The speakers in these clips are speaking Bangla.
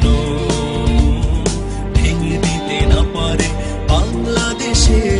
যেন ভেঙে দিতে না পারে বাংলাদেশের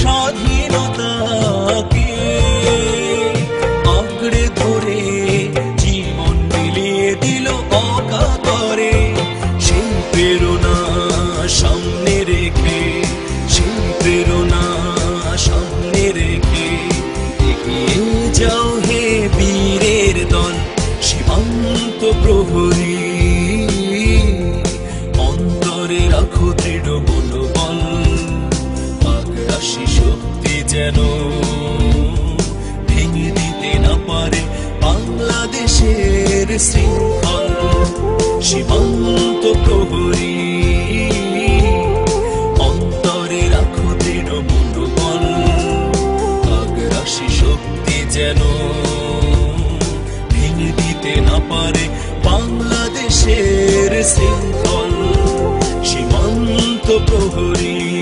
স্বাধীনতাকে ধরে জীবন দিল সামনে রেখে সামনে রেখে যাও হে বীরের দল সীমান্ত প্রহরী। যেন ভেঙে দিতে না পারে বাংলাদেশের শৃঙ্খল। সীমান্ত প্রহরী, অন্তরে রাখো দৃঢ় মনোবল। আগ্রাসী শক্তি যেন ভেঙে দিতে না পারে বাংলাদেশের শৃঙ্খল। সীমান্ত প্রহরী।